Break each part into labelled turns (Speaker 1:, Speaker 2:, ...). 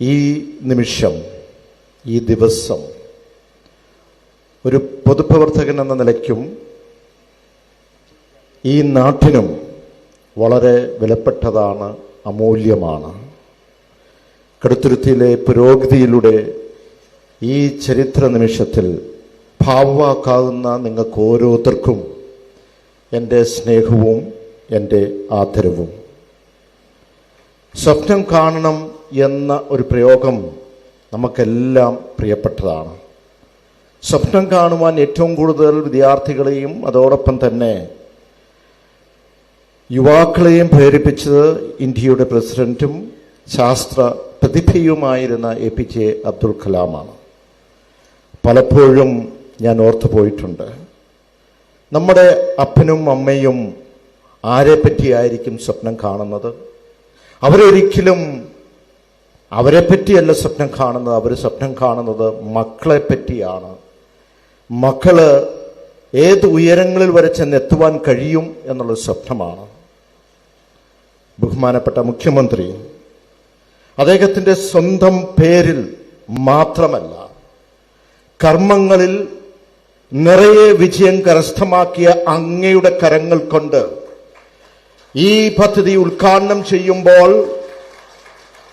Speaker 1: ഈ നിമിഷം ഈ ദിവസം ഒരു പൊതുപ്രവർത്തകൻ എന്ന നിലയ്ക്കും ഈ നാട്ടിനും വളരെ വിലപ്പെട്ടതാണ് അമൂല്യമാണ്. കടുത്തുരുത്തിയിലെ പുരോഗതിയിലൂടെ ഈ ചരിത്ര നിമിഷത്തിൽ ഭാവവാക്കാകുന്ന നിങ്ങൾക്ക് ഓരോരുത്തർക്കും എന്റെ സ്നേഹവും എന്റെ ആദരവും. സ്വപ്നം കാണണം എന്ന ഒരു പ്രയോഗം നമുക്കെല്ലാം പ്രിയപ്പെട്ടതാണ്. സ്വപ്നം കാണുവാൻ ഏറ്റവും കൂടുതൽ വിദ്യാർത്ഥികളെയും അതോടൊപ്പം തന്നെ യുവാക്കളെയും പ്രേരിപ്പിച്ചത് ഇന്ത്യയുടെ പ്രസിഡന്റും ശാസ്ത്ര പ്രതിഭയുമായിരുന്ന എ പി ജെ അബ്ദുൽ കലാമാണ്. പലപ്പോഴും ഞാൻ ഓർത്തു പോയിട്ടുണ്ട്. നമ്മുടെ അപ്പനും അമ്മയും ആരെപ്പറ്റിയായിരിക്കും സ്വപ്നം കാണുന്നത്? അവരൊരിക്കലും അവരെ പറ്റിയല്ല സ്വപ്നം കാണുന്നത്. അവർ സ്വപ്നം കാണുന്നത് മക്കളെ പറ്റിയാണ് മക്കൾ ഏത് ഉയരങ്ങളിൽ വരെ ചെന്നെത്തുവാൻ കഴിയും എന്നുള്ള സ്വപ്നമാണ്. ബഹുമാനപ്പെട്ട മുഖ്യമന്ത്രി അദ്ദേഹത്തിന്റെ സ്വന്തം പേരിൽ മാത്രമല്ല കർമ്മങ്ങളിൽ നിറയെ വിജയം കരസ്ഥമാക്കിയ അങ്ങയുടെ കരങ്ങൾ കൊണ്ട് ഈ പദ്ധതി ഉദ്ഘാടനം ചെയ്യുമ്പോൾ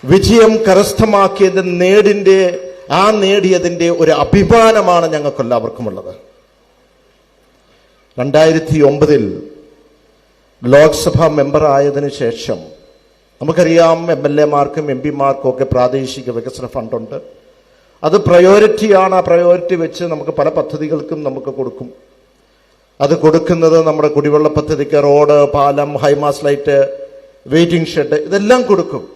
Speaker 1: വിജയം കരസ്ഥമാക്കിയത് നേടിന്റെ ആ നേടിയതിന്റെ ഒരു അഭിമാനമാണ് ഞങ്ങൾക്കെല്ലാവർക്കുമുള്ളത്. രണ്ടായിരത്തി ഒമ്പതിൽ ലോക്സഭാ മെമ്പർ ആയതിനു ശേഷം നമുക്കറിയാം എം എൽ എമാർക്കും എം പിമാർക്കും ഒക്കെ പ്രാദേശിക വികസന ഫണ്ടുണ്ട്. അത് പ്രയോറിറ്റിയാണ് ആ പ്രയോറിറ്റി വെച്ച് നമുക്ക് പല പദ്ധതികൾക്കും നമുക്ക് കൊടുക്കും. അത് കൊടുക്കുന്നത് നമ്മുടെ കുടിവെള്ള പദ്ധതിക്ക് റോഡ് പാലം ഹൈമാസ് ലൈറ്റ് വെയിറ്റിംഗ് ഷെഡ് ഇതെല്ലാം കൊടുക്കും.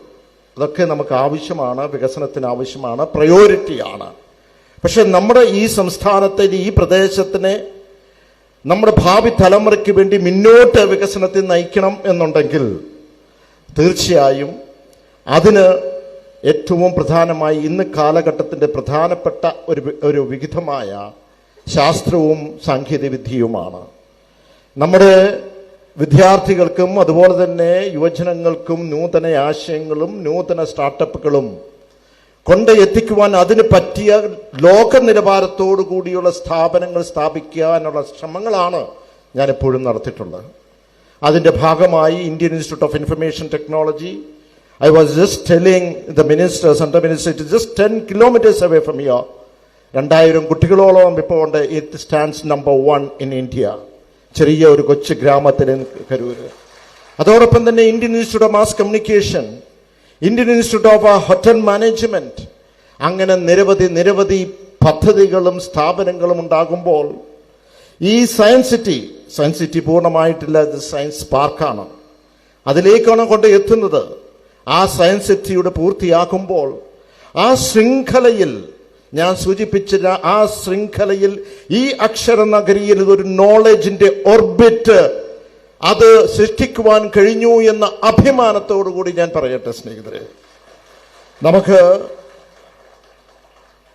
Speaker 1: അതൊക്കെ നമുക്ക് ആവശ്യമാണ് വികസനത്തിന് ആവശ്യമാണ് പ്രയോറിറ്റിയാണ് പക്ഷെ നമ്മുടെ ഈ സംസ്ഥാനത്തെ ഈ പ്രദേശത്തിനെ നമ്മുടെ ഭാവി തലമുറയ്ക്ക് വേണ്ടി മുന്നോട്ട് വികസനത്തിൽ നയിക്കണം എന്നുണ്ടെങ്കിൽ തീർച്ചയായും അതിന് ഏറ്റവും പ്രധാനമായി ഇന്ന് കാലഘട്ടത്തിന്റെ പ്രധാനപ്പെട്ട ഒരു ഒരു വിഹിതമായ ശാസ്ത്രവും സാങ്കേതികവിദ്യയുമാണ്. നമ്മുടെ വിദ്യാർത്ഥികൾക്കും അതുപോലെ തന്നെ യുവജനങ്ങൾക്കും നൂതന ആശയങ്ങളും നൂതന സ്റ്റാർട്ടപ്പുകളും കൊണ്ട് എത്തിക്കുവാൻ അതിന് പറ്റിയ ലോക നിലവാരത്തോടു കൂടിയുള്ള സ്ഥാപനങ്ങൾ സ്ഥാപിക്കാനുള്ള ശ്രമങ്ങളാണ് ഞാൻ എപ്പോഴും നടത്തിയിട്ടുള്ളത്. അതിന്റെ ഭാഗമായി Indian Institute of Information Technology I was just telling the minister central minister it just ten kilometres away from you രണ്ടായിരം കുട്ടികളോളം ഇപ്പോൾ ഉണ്ട്. It stands number one in India ചെറിയ ഒരു കൊച്ചു ഗ്രാമത്തിൽ കരൂര്. അതോടൊപ്പം തന്നെ Indian Institute of Mass Communication Indian Institute of Hotel Management അങ്ങനെ നിരവധി നിരവധി പദ്ധതികളും സ്ഥാപനങ്ങളും ഉണ്ടാകുമ്പോൾ ഈ സയൻസ് സിറ്റി സയൻസ് സിറ്റി പൂർണമായിട്ടില്ല ഇത് സയൻസ് പാർക്കാണ്. അതിലേക്കാണ് കൊണ്ട് എത്തുന്നത്. ആ സയൻസ് സിറ്റിയുടെ പൂർത്തിയാക്കുമ്പോൾ ആ ശൃംഖലയിൽ ഞാൻ സൂചിപ്പിച്ച ആ ശൃംഖലയിൽ ഈ അക്ഷര നഗരിയിൽ ഒരു നോളജിന്റെ ഓർബിറ്റ് അത് സൃഷ്ടിക്കുവാൻ കഴിഞ്ഞു എന്ന അഭിമാനത്തോടു കൂടി ഞാൻ പറയട്ടെ സ്നേഹിതരെ. നമുക്ക്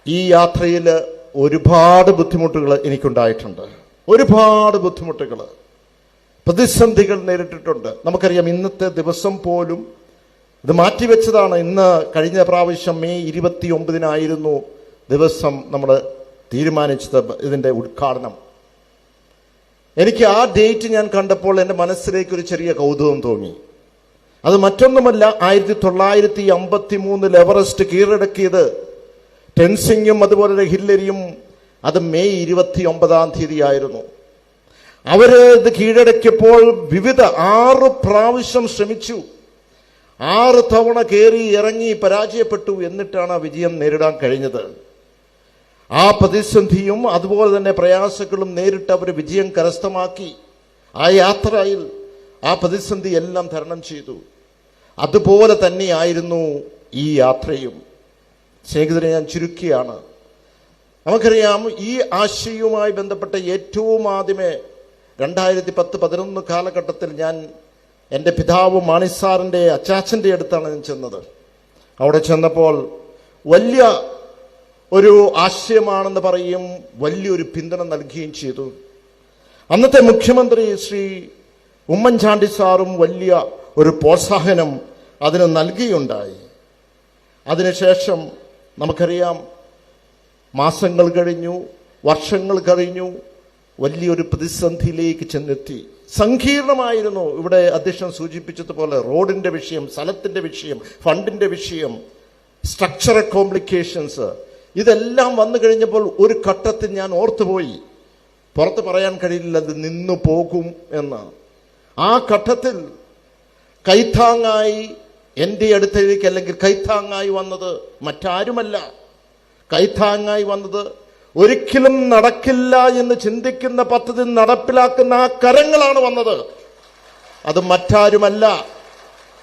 Speaker 1: ഈ യാത്രയിൽ ഒരുപാട് ബുദ്ധിമുട്ടുകൾ എനിക്കുണ്ടായിട്ടുണ്ട്. ഒരുപാട് ബുദ്ധിമുട്ടുകൾ. പ്രതിസന്ധികൾ നേരിട്ടിട്ടുണ്ട്. നമുക്കറിയാം ഇന്നത്തെ ദിവസം പോലും ഇത് മാറ്റിവെച്ചതാണ്. ഇന്ന് കഴിഞ്ഞ പ്രാവശ്യം മെയ് ഇരുപത്തി ഒമ്പതിനായിരുന്നു ദിവസം നമ്മൾ തീരുമാനിച്ചത് ഇതിന്റെ ഉദ്ഘാടനം. എനിക്ക് ആ ഡേറ്റ് ഞാൻ കണ്ടപ്പോൾ എന്റെ മനസ്സിലേക്ക് ഒരു ചെറിയ കൗതുകം തോന്നി. അത് മറ്റൊന്നുമല്ല ആയിരത്തി തൊള്ളായിരത്തി അമ്പത്തി മൂന്നിൽ എവറസ്റ്റ് കീഴടക്കിയത്. ടെൻസിങ്ങും അതുപോലെ ഹില്ലരിയും അത് മെയ് ഇരുപത്തി ഒമ്പതാം തീയതി ആയിരുന്നു അവർ ഇത് കീഴടക്കിയപ്പോൾ വിവിധ ആറ് പ്രാവശ്യം ശ്രമിച്ചു. ആറ് തവണ കയറി ഇറങ്ങി പരാജയപ്പെട്ടു എന്നിട്ടാണ് ആ വിജയം നേരിടാൻ കഴിഞ്ഞത്. ആ പ്രതിസന്ധിയും അതുപോലെ തന്നെ പ്രയാസങ്ങളും നേരിട്ട് അവർ വിജയം കരസ്ഥമാക്കി. ആ യാത്രയിൽ ആ പ്രതിസന്ധി എല്ലാം തരണം ചെയ്തു. അതുപോലെ തന്നെയായിരുന്നു ഈ യാത്രയും. സ്നേഹിതരെ ഞാൻ ചുരുക്കിയാണ്. നമുക്കറിയാം ഈ ആശയവുമായി ബന്ധപ്പെട്ട ഏറ്റവും ആദ്യമേ രണ്ടായിരത്തി പത്ത് പതിനൊന്ന് കാലഘട്ടത്തിൽ ഞാൻ എന്റെ പിതാവ് മാണിസാറിന്റെ അച്ചാച്ചന്റെ അടുത്താണ് ഞാൻ ചെന്നത്. അവിടെ ചെന്നപ്പോൾ വലിയ ഒരു ആശയമാണെന്ന് പറയും വലിയൊരു പിന്തുണ നൽകുകയും ചെയ്തു. അന്നത്തെ മുഖ്യമന്ത്രി ശ്രീ ഉമ്മൻചാണ്ടി സാറും വലിയ ഒരു പ്രോത്സാഹനം അതിന് നൽകിയുണ്ടായി അതിനുശേഷം നമുക്കറിയാം മാസങ്ങൾ കഴിഞ്ഞു വർഷങ്ങൾ കഴിഞ്ഞു വലിയൊരു പ്രതിസന്ധിയിലേക്ക് ചെന്നെത്തി. സങ്കീർണമായിരുന്നു ഇവിടെ അധ്യക്ഷൻ സൂചിപ്പിച്ചതുപോലെ റോഡിന്റെ വിഷയം സ്ഥലത്തിന്റെ വിഷയം ഫണ്ടിന്റെ വിഷയം സ്ട്രക്ചറൽ കോംപ്ലിക്കേഷൻസ് ഇതെല്ലാം വന്നു കഴിഞ്ഞപ്പോൾ ഒരു ഘട്ടത്തിൽ ഞാൻ ഓർത്തുപോയി. പുറത്ത് പറയാൻ കഴിയില്ല അത് നിന്നു പോകും എന്ന് ആ ഘട്ടത്തിൽ കൈത്താങ്ങായി എന്റെ അടുത്തേക്ക് അല്ലെങ്കിൽ കൈത്താങ്ങായി വന്നത് മറ്റാരുമല്ല. കൈത്താങ്ങായി വന്നത് ഒരിക്കലും നടക്കില്ല എന്ന് ചിന്തിക്കുന്ന പദ്ധതി നടപ്പിലാക്കുന്ന ആ കരങ്ങളാണ് വന്നത്. അത് മറ്റാരുമല്ല.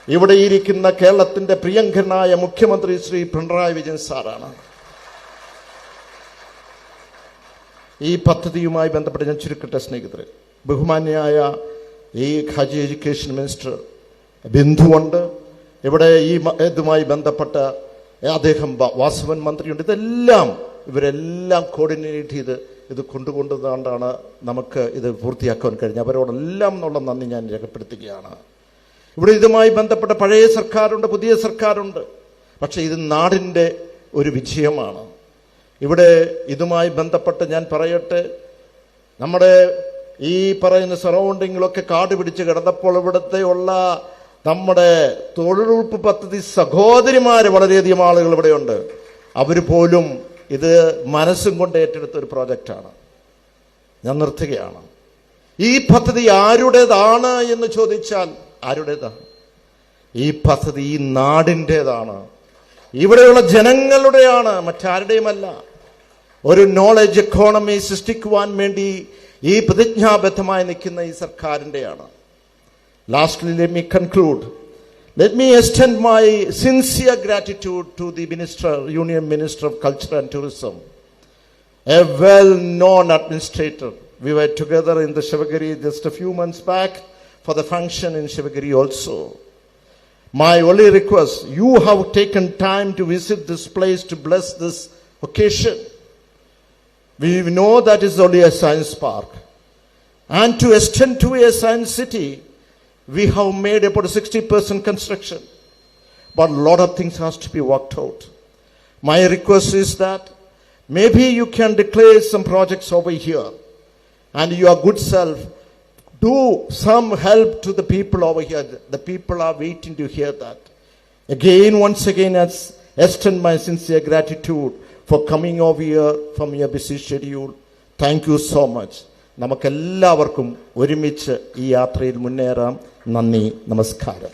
Speaker 1: ഇവിടെ ഇരിക്കുന്ന കേരളത്തിന്റെ പ്രിയങ്കരനായ മുഖ്യമന്ത്രി ശ്രീ പിണറായി വിജയൻ സാറാണ്. ഈ പദ്ധതിയുമായി ബന്ധപ്പെട്ട് ഞാൻ ചുരുക്കട്ടെ സ്നേഹിതരെ. ബഹുമാന്യായ ഈ ഖാജി എഡ്യൂക്കേഷൻ മിനിസ്റ്റർ ബിന്ദുവുണ്ട് ഇവിടെ ഈ ഇതുമായി ബന്ധപ്പെട്ട അദ്ദേഹം വാസവൻ മന്ത്രിയുണ്ട്. ഇതെല്ലാം ഇവരെല്ലാം കോർഡിനേറ്റ് ചെയ്ത് ഇത് കൊണ്ടുകൊണ്ടുകൊണ്ടാണ് നമുക്ക് ഇത് പൂർത്തിയാക്കാൻ കഴിഞ്ഞത്. അവരോടെല്ലാം എന്നുള്ള നന്ദി ഞാൻ രേഖപ്പെടുത്തുകയാണ്. ഇവിടെ ഇതുമായി ബന്ധപ്പെട്ട പഴയ സർക്കാരുണ്ട് പുതിയ സർക്കാരുണ്ട്. പക്ഷേ ഇത് നാടിന്റെ ഒരു വിജയമാണ്. ഇവിടെ ഇതുമായി ബന്ധപ്പെട്ട് ഞാൻ പറയട്ടെ നമ്മുടെ ഈ പറയുന്ന സറൗണ്ടിങ്ങിലൊക്കെ കാട് പിടിച്ച് കിടന്നപ്പോൾ ഇവിടുത്തെ ഉള്ള നമ്മുടെ തൊഴിലുറപ്പ് പദ്ധതി സഹോദരിമാർ വളരെയധികം ആളുകൾ ഇവിടെയുണ്ട്. അവർ പോലും ഇത് മനസ്സും കൊണ്ട് ഏറ്റെടുത്ത ഒരു പ്രോജക്റ്റാണ്. ഞാൻ നിർത്തുകയാണ്. ഈ പദ്ധതി ആരുടേതാണ് എന്ന് ചോദിച്ചാൽ ആരുടേതാണ്? ഈ പദ്ധതി ഈ നാടിന്റെതാണ് ഇവിടെയുള്ള ജനങ്ങളുടെയാണ് മറ്റാരുടെയുമല്ല. ഒരു നോളജ് എക്കോണമി സൃഷ്ടിക്കുവാൻ വേണ്ടി ഈ പ്രതിജ്ഞാബദ്ധമായി നിൽക്കുന്ന ഈ സർക്കാരിൻ്റെയാണ് lastly let me conclude let me extend my sincere gratitude to the minister union minister of culture and tourism a well known administrator. We were together in the Shivagiri just a few months back for the function in Shivagiri also. My only request you have taken time to visit this place to bless this occasion. We know that is only a science park. And to extend to a science city, we have made about 60% construction. But a lot of things has to be worked out. My request is that maybe you can declare some projects over here and your good self do some help to the people over here. The people are waiting to hear that. Again, once again, I extend my sincere gratitude for coming over here from your busy schedule. Thank you so much. നമുക്കെല്ലാവർക്കും ഒരുമിച്ച് ഈ യാത്രയിൽ മുന്നേറാം നന്ദി നമസ്കാരം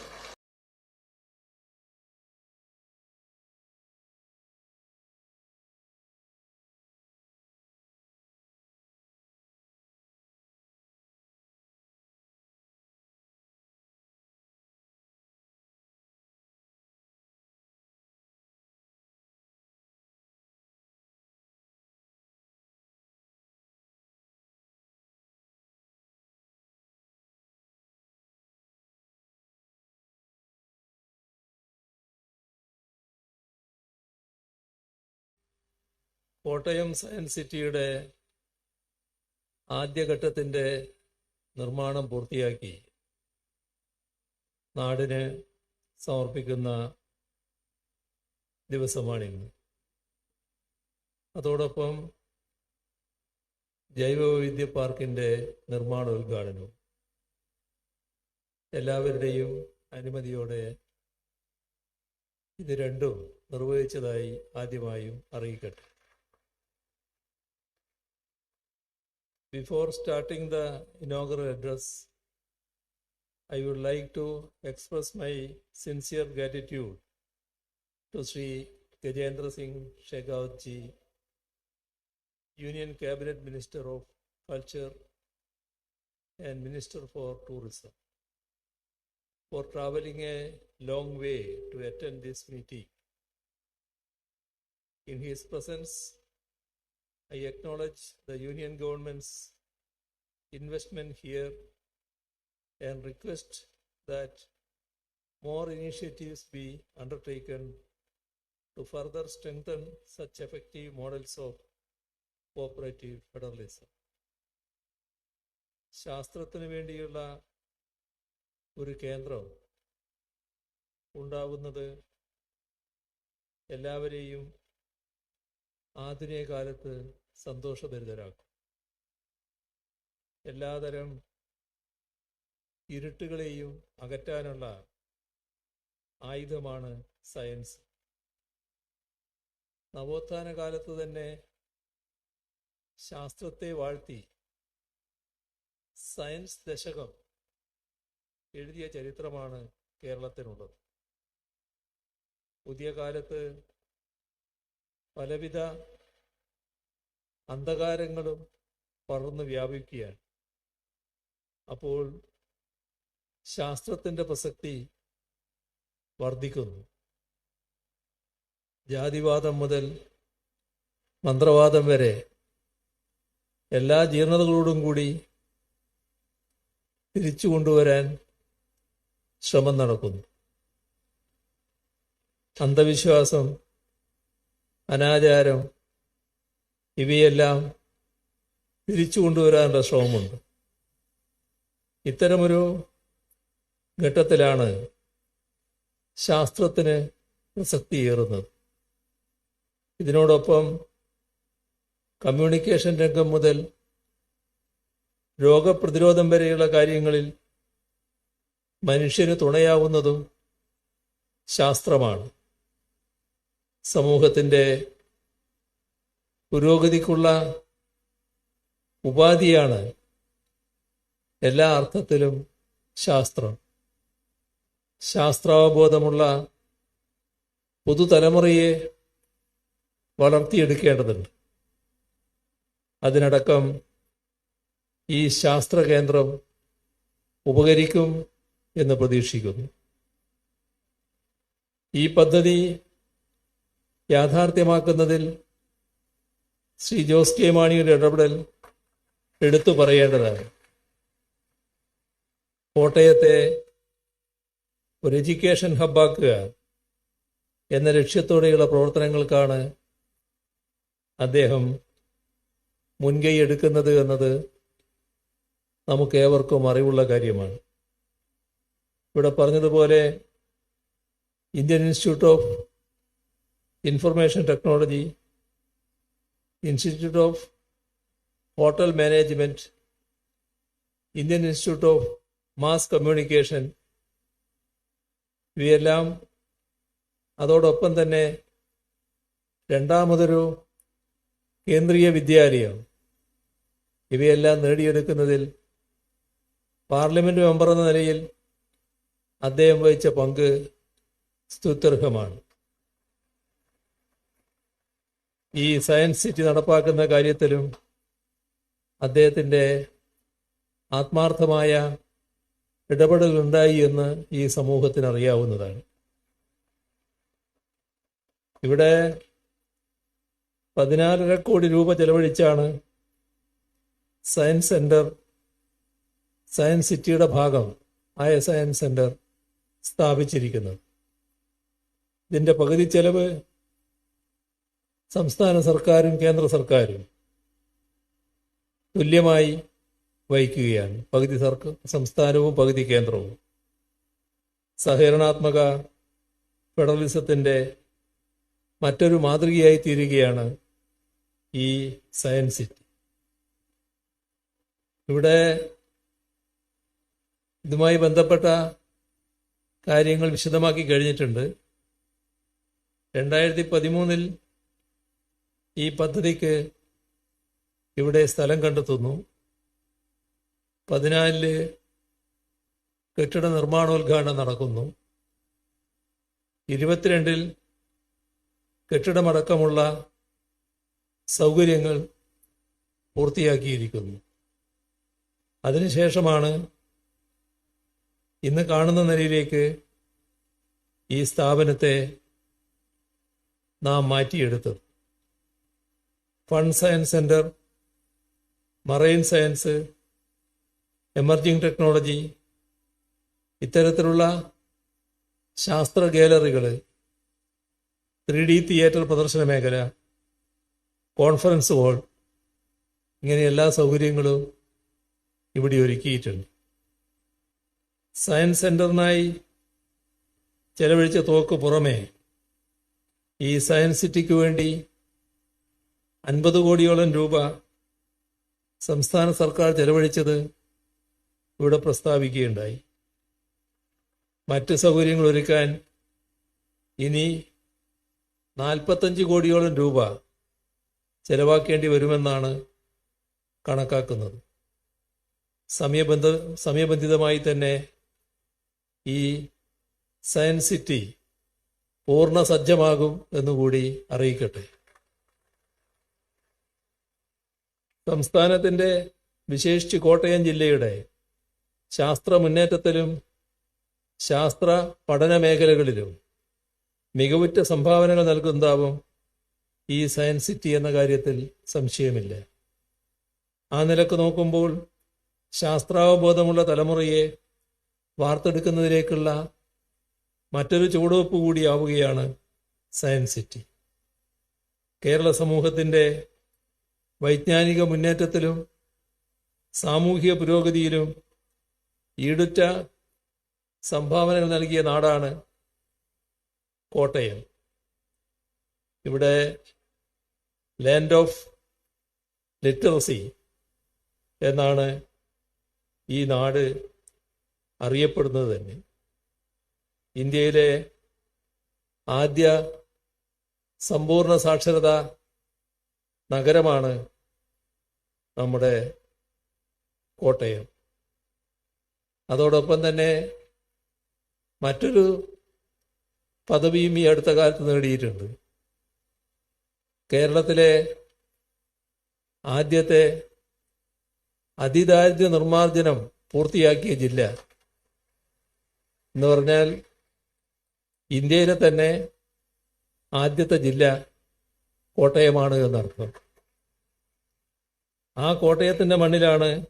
Speaker 2: Kottayam science സിറ്റിയുടെ ആദ്യഘട്ടത്തിന്റെ നിർമ്മാണം പൂർത്തിയാക്കി നാടിന് സമർപ്പിക്കുന്ന ദിവസമാണിന്ന് അതോടൊപ്പം ജൈവവൈവിധ്യ പാർക്കിന്റെ നിർമ്മാണ ഉദ്ഘാടനവും എല്ലാവരുടെയും അനുമതിയോടെ ഇത് രണ്ടും നിർവഹിച്ചതായി ആദ്യമായും അറിയിക്കട്ടെ. Before starting the inaugural address, I would like to express my sincere gratitude to Sri Gajendra Singh Shekhawat ji, Union Cabinet Minister of Culture and Minister for Tourism, for traveling a long way to attend this meeting. In his presence, I acknowledge the Union government's investment here and request that more initiatives be undertaken to further strengthen such effective models of cooperative federalism. ശാസ്ത്രത്തിന് വേണ്ടിയുള്ള ഒരു കേന്ദ്രം ഉണ്ടാവുന്നത് എല്ലാവരെയും ആധുനിക കാലത്ത് സന്തോഷഭരിതരാക്കും. എല്ലാതരം ഇരുട്ടുകളെയും അകറ്റാനുള്ള ആയുധമാണ് സയൻസ്. നവോത്ഥാന കാലത്ത് തന്നെ ശാസ്ത്രത്തെ വാഴ്ത്തി സയൻസ് ദശകം എഴുതിയ ചരിത്രമാണ് കേരളത്തിനുള്ളത്. പുതിയ കാലത്ത് പലവിധ അന്ധകാരങ്ങളും പടർന്നു വ്യാപിക്കുകയാണ്. അപ്പോൾ ശാസ്ത്രത്തിന്റെ പ്രസക്തി വർദ്ധിക്കുന്നു. ജാതിവാദം മുതൽ മന്ത്രവാദം വരെ എല്ലാ ജീർണതകളോടും കൂടി തിരിച്ചു കൊണ്ടുവരാൻ ശ്രമം നടക്കുന്നു. അന്ധവിശ്വാസം അനാചാരം ഇവയെല്ലാം തിരിച്ചു കൊണ്ടുവരാനുള്ള ശ്രമമുണ്ട്. ഇത്തരമൊരു ഘട്ടത്തിലാണ് ശാസ്ത്രത്തിന് പ്രസക്തിയേറുന്നത്. ഇതിനോടൊപ്പം കമ്മ്യൂണിക്കേഷൻ രംഗം മുതൽ രോഗപ്രതിരോധം വരെയുള്ള കാര്യങ്ങളിൽ മനുഷ്യന് തുണയാവുന്നതും ശാസ്ത്രമാണ്. സമൂഹത്തിന്റെ പുരോഗതിക്കുള്ള ഉപാധിയാണ് എല്ലാ അർത്ഥത്തിലും ശാസ്ത്രം. ശാസ്ത്രാവബോധമുള്ള പുതുതലമുറയെ വളർത്തിയെടുക്കേണ്ടതുണ്ട്. അതിനടക്കം ഈ ശാസ്ത്ര കേന്ദ്രം ഉപകരിക്കും എന്ന് പ്രതീക്ഷിക്കുന്നു. ഈ പദ്ധതി യാഥാർത്ഥ്യമാക്കുന്നതിൽ ശ്രീ ജോസ് കെ മാണിയുടെ ഇടപെടൽ എടുത്തു പറയേണ്ടതാണ്. കോട്ടയത്തെ ഒരു എഡ്യൂക്കേഷൻ ഹബ്ബാക്കുക എന്ന ലക്ഷ്യത്തോടെയുള്ള പ്രവർത്തനങ്ങൾക്കാണ് അദ്ദേഹം മുൻകൈ എടുക്കുന്നത് എന്നത് നമുക്ക് ഏവർക്കും അറിവുള്ള കാര്യമാണ്. ഇവിടെ പറഞ്ഞതുപോലെ Indian Institute of Information Technology Institute of Hotel Management Indian Institute of Mass Communication ഇവയെല്ലാം അതോടൊപ്പം തന്നെ രണ്ടാമതൊരു കേന്ദ്രീയ വിദ്യാലയം. ഇവയെല്ലാം നേടിയെടുക്കുന്നതിൽ പാർലമെന്റ് മെമ്പർ എന്ന നിലയിൽ അദ്ദേഹം വഹിച്ച പങ്ക് സ്തുത്യർഹമാണ്. ഈ സയൻസ് സിറ്റി നടപ്പാക്കുന്ന കാര്യത്തിലും അദ്ദേഹത്തിന്റെ ആത്മാർത്ഥമായ ഇടപെടലുണ്ടായി എന്ന് ഈ സമൂഹത്തിന് അറിയാവുന്നതാണ്. ഇവിടെ പതിനാലര കോടി രൂപ ചെലവഴിച്ചാണ് സയൻസ് സെന്റർ സയൻസ് സിറ്റിയുടെ ഭാഗം ആയ സയൻസ് സെന്റർ സ്ഥാപിച്ചിരിക്കുന്നത്. ഇതിന്റെ പകുതി ചെലവ് സംസ്ഥാന സർക്കാരും കേന്ദ്ര സർക്കാരും തുല്യമായി വഹിക്കുകയാണ്. പകുതി സർക്കാർ സംസ്ഥാനവും പകുതി കേന്ദ്രവും. സഹകരണാത്മക ഫെഡറലിസത്തിന്റെ മറ്റൊരു മാതൃകയായി തീരുകയാണ് ഈ സയൻസ് സിറ്റി. ഇവിടെ ഇതുമായി ബന്ധപ്പെട്ട കാര്യങ്ങൾ വിശദമാക്കി കഴിഞ്ഞിട്ടുണ്ട്. രണ്ടായിരത്തി പതിമൂന്നിൽ ഈ പദ്ധതിക്ക് ഇവിടെ സ്ഥലം കണ്ടെത്തുന്നു. പതിനാലിൽ കെട്ടിട നിർമ്മാണോദ്ഘാടനം നടക്കുന്നു. ഇരുപത്തിരണ്ടിൽ കെട്ടിടമടക്കമുള്ള സൗകര്യങ്ങൾ പൂർത്തിയാക്കിയിരിക്കുന്നു. അതിനുശേഷമാണ് ഇന്ന് കാണുന്ന നിലയിലേക്ക് ഈ സ്ഥാപനത്തെ നാം മാറ്റിയെടുത്തത്. Fun science centre marine science emerging technology ഇത്തരത്തിലുള്ള ശാസ്ത്ര ഗാലറികൾ ത്രീ ഡി തിയേറ്റർ പ്രദർശന മേഖല കോൺഫറൻസ് ഹാൾ ഇങ്ങനെ എല്ലാ സൗകര്യങ്ങളും ഇവിടെ ഒരുക്കിയിട്ടുണ്ട്. സയൻസ് സെന്ററിനായി ചെലവഴിച്ച തോക്ക് പുറമേ ഈ സയൻസ് സിറ്റിക്ക് വേണ്ടി അൻപത് കോടിയോളം രൂപ സംസ്ഥാന സർക്കാർ ചെലവഴിച്ചത് ഇവിടെ പ്രസ്താവിക്കുകയുണ്ടായി. മറ്റ് സൗകര്യങ്ങൾ ഒരുക്കാൻ ഇനി നാൽപ്പത്തഞ്ച് കോടിയോളം രൂപ ചെലവാക്കേണ്ടി വരുമെന്നാണ് കണക്കാക്കുന്നത്. സമയബന്ധ സമയബന്ധിതമായി തന്നെ ഈ സയൻസ് സിറ്റി പൂർണ സജ്ജമാകും എന്നുകൂടി അറിയിക്കട്ടെ. സംസ്ഥാനത്തിന്റെ വിശേഷിച്ച് കോട്ടയം ജില്ലയുടെ ശാസ്ത്ര മുന്നേറ്റത്തിലും ശാസ്ത്ര പഠന മേഖലകളിലും മികവുറ്റ സംഭാവനകൾ നൽകുന്നതാവും ഈ സയൻസ് സിറ്റി എന്ന കാര്യത്തിൽ സംശയമില്ല. ആ നിലയ്ക്ക് നോക്കുമ്പോൾ ശാസ്ത്രാവബോധമുള്ള തലമുറയെ വാർത്തെടുക്കുന്നതിലേക്കുള്ള മറ്റൊരു ചുവടുവെപ്പ് കൂടിയാവുകയാണ് സയൻസ് സിറ്റി. കേരള സമൂഹത്തിന്റെ വൈജ്ഞാനിക മുന്നേറ്റത്തിലും സാമൂഹിക പുരോഗതിയിലും ഈടുറ്റ സംഭാവനകൾ നൽകിയ നാടാണ് കോട്ടയം. ഇവിടെ ലാൻഡ് ഓഫ് ലിറ്ററസി എന്നാണ് ഈ നാട് അറിയപ്പെടുന്നത് തന്നെ. ഇന്ത്യയിലെ ആദ്യ സമ്പൂർണ സാക്ഷരത നഗരമാണ് നമ്മുടെ കോട്ടയം. അതോടൊപ്പം തന്നെ മറ്റൊരു പദവിയും ഈ അടുത്ത കാലത്ത് നേടിയിട്ടുണ്ട്. കേരളത്തിലെ ആദ്യത്തെ അതിദാരിദ്ര്യ നിർമ്മാർജനം പൂർത്തിയാക്കിയ ജില്ല എന്ന് പറഞ്ഞാൽ ഇന്ത്യയിലെ തന്നെ ആദ്യത്തെ ജില്ല കോട്ടയമാണ് എന്നർത്ഥം. ആ കോട്ടയത്തിന്റെ മണ്ണിലാണ്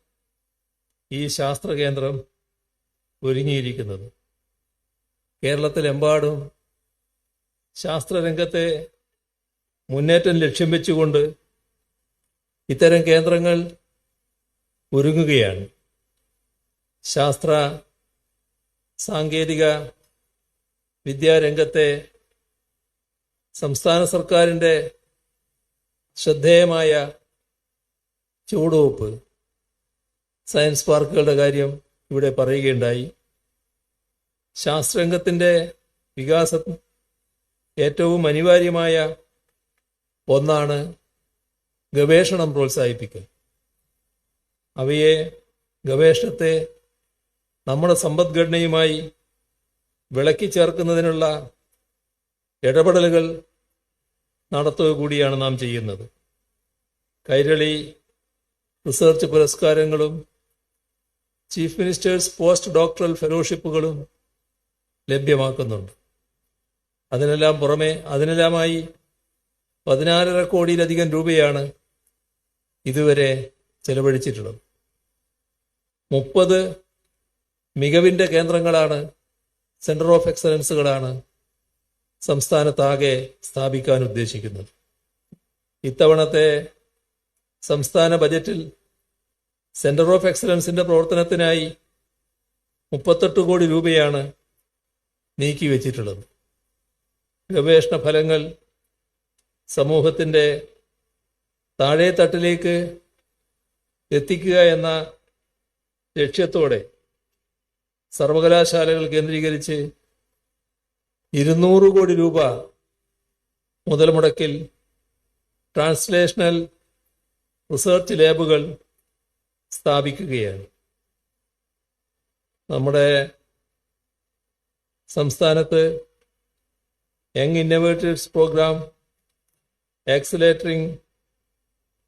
Speaker 2: ഈ ശാസ്ത്ര കേന്ദ്രം ഒരുങ്ങിയിരിക്കുന്നത്. കേരളത്തിലെമ്പാടും ശാസ്ത്രരംഗത്തെ മുന്നേറ്റം ലക്ഷ്യം വെച്ചുകൊണ്ട് ഇത്തരം കേന്ദ്രങ്ങൾ ഒരുങ്ങുകയാണ്. ശാസ്ത്ര സാങ്കേതിക വിദ്യാരംഗത്തെ സംസ്ഥാന സർക്കാരിന്റെ ശ്രദ്ധേയമായ ചുവടുവെപ്പ് സയൻസ് പാർക്കുകളുടെ കാര്യം ഇവിടെ പറയുകയുണ്ടായി. ശാസ്ത്രരംഗത്തിന്റെ വികാസം ഏറ്റവും അനിവാര്യമായ ഒന്നാണ് ഗവേഷണം പ്രോത്സാഹിപ്പിക്കൽ. അവയെ ഗവേഷണത്തെ നമ്മുടെ സമ്പദ്ഘടനയുമായി വിളക്കി ചേർക്കുന്നതിനുള്ള ഇടപെടലുകൾ നടത്തുക കൂടിയാണ് നാം ചെയ്യുന്നത്. കൈരളി റിസർച്ച് പുരസ്കാരങ്ങളും ചീഫ് മിനിസ്റ്റേഴ്സ് പോസ്റ്റ് ഡോക്ടറൽ ഫെലോഷിപ്പുകളും ലഭ്യമാക്കുന്നുണ്ട്. അതിനെല്ലാം പുറമെ അതിനെല്ലാമായി പതിനാലര കോടിയിലധികം രൂപയാണ് ഇതുവരെ ചെലവഴിച്ചിട്ടുള്ളത്. മുപ്പത് മികവിന്റെ കേന്ദ്രങ്ങളാണ് സെന്റർ ഓഫ് എക്സലൻസുകളാണ് സംസ്ഥാനത്താകെ സ്ഥാപിക്കാൻ ഉദ്ദേശിക്കുന്നത്. ഇത്തവണത്തെ സംസ്ഥാന ബജറ്റിൽ സെന്റർ ഓഫ് എക്സലൻസിന്റെ പ്രവർത്തനത്തിനായി മുപ്പത്തെട്ട് കോടി രൂപയാണ് നീക്കി നീക്കിവെച്ചിട്ടുള്ളത് ഗവേഷണ ഫലങ്ങൾ സമൂഹത്തിന്റെ താഴെ തട്ടിലേക്ക് എത്തിക്കുക എന്ന ലക്ഷ്യത്തോടെ സർവകലാശാലകൾ കേന്ദ്രീകരിച്ച് ഇരുന്നൂറ് കോടി രൂപ മുതൽ മുടക്കിൽ ട്രാൻസ്ലേഷണൽ റിസർച്ച് ലാബുകൾ സ്ഥാപിക്കുകയാണ്. നമ്മുടെ സംസ്ഥാനത്ത് young innovatives programme accelerating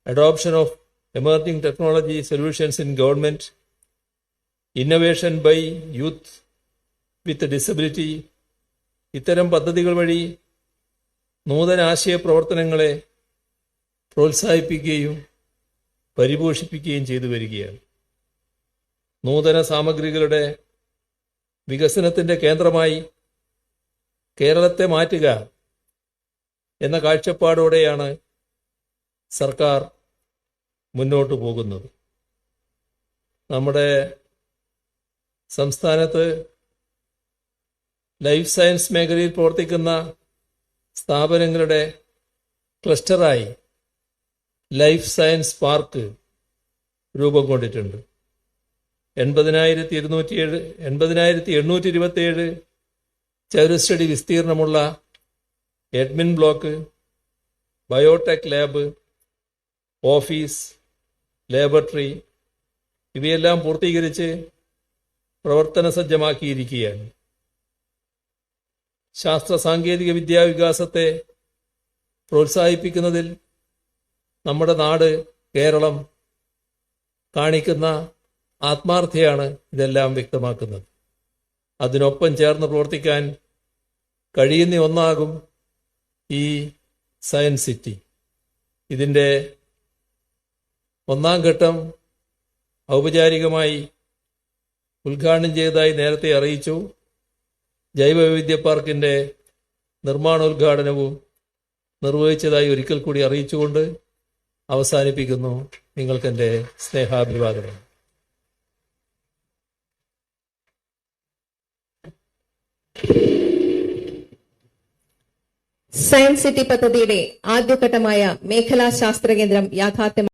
Speaker 2: adoption of emerging technology solutions in government innovation by youth with disability ഇത്തരം പദ്ധതികൾ വഴി നൂതന ആശയ പ്രവർത്തനങ്ങളെ പ്രോത്സാഹിപ്പിക്കുകയും പരിപോഷിപ്പിക്കുകയും ചെയ്തു വരികയാണ്. നൂതന സാമഗ്രികളുടെ വികസനത്തിന്റെ കേന്ദ്രമായി കേരളത്തെ മാറ്റുക എന്ന കാഴ്ചപ്പാടോടെയാണ് സർക്കാർ മുന്നോട്ട് പോകുന്നത്. നമ്മുടെ സംസ്ഥാനത്ത് ലൈഫ് സയൻസ് മേഖലയിൽ പ്രവർത്തിക്കുന്ന സ്ഥാപനങ്ങളുടെ ക്ലസ്റ്ററായി ലൈഫ് സയൻസ് പാർക്ക് രൂപം കൊണ്ടിട്ടുണ്ട്. എൺപതിനായിരത്തി ഇരുന്നൂറ്റി ഏഴ് എൺപതിനായിരത്തി എണ്ണൂറ്റി ഇരുപത്തിയേഴ് വിസ്തീർണമുള്ള admin block biotech lab office laboratory ഇവയെല്ലാം പൂർത്തീകരിച്ച് പ്രവർത്തന സജ്ജമാക്കിയിരിക്കുകയാണ് ശാസ്ത്ര സാങ്കേതിക വിദ്യാ വികാസത്തെ പ്രോത്സാഹിപ്പിക്കുന്നതിൽ നമ്മുടെ നാട് കേരളം കാണിക്കുന്ന ആത്മാർത്ഥയാണ് ഇതെല്ലാം വ്യക്തമാക്കുന്നത്. അതിനൊപ്പം ചേർന്ന് പ്രവർത്തിക്കാൻ കഴിയുന്ന ഒന്നാകും ഈ സയൻസ് സിറ്റി. ഇതിന്റെ ഒന്നാം ഘട്ടം ഔപചാരികമായി ഉദ്ഘാടനം ചെയ്തതായി നേരത്തെ അറിയിച്ചു. ജൈവവൈവിധ്യ പാർക്കിന്റെ നിർമ്മാണോദ്ഘാടനവും നിർവഹിച്ചതായി ഒരിക്കൽ കൂടി അറിയിച്ചുകൊണ്ട് അവസാനിപ്പിക്കുന്നു നിങ്ങൾക്കെന്റെ സ്നേഹാഭിവാദനം.
Speaker 3: സയൻസ് സിറ്റി പദ്ധതിയുടെ ആദ്യഘട്ടമായ മേഖലാ ശാസ്ത്ര കേന്ദ്രം യാഥാർത്ഥ്യം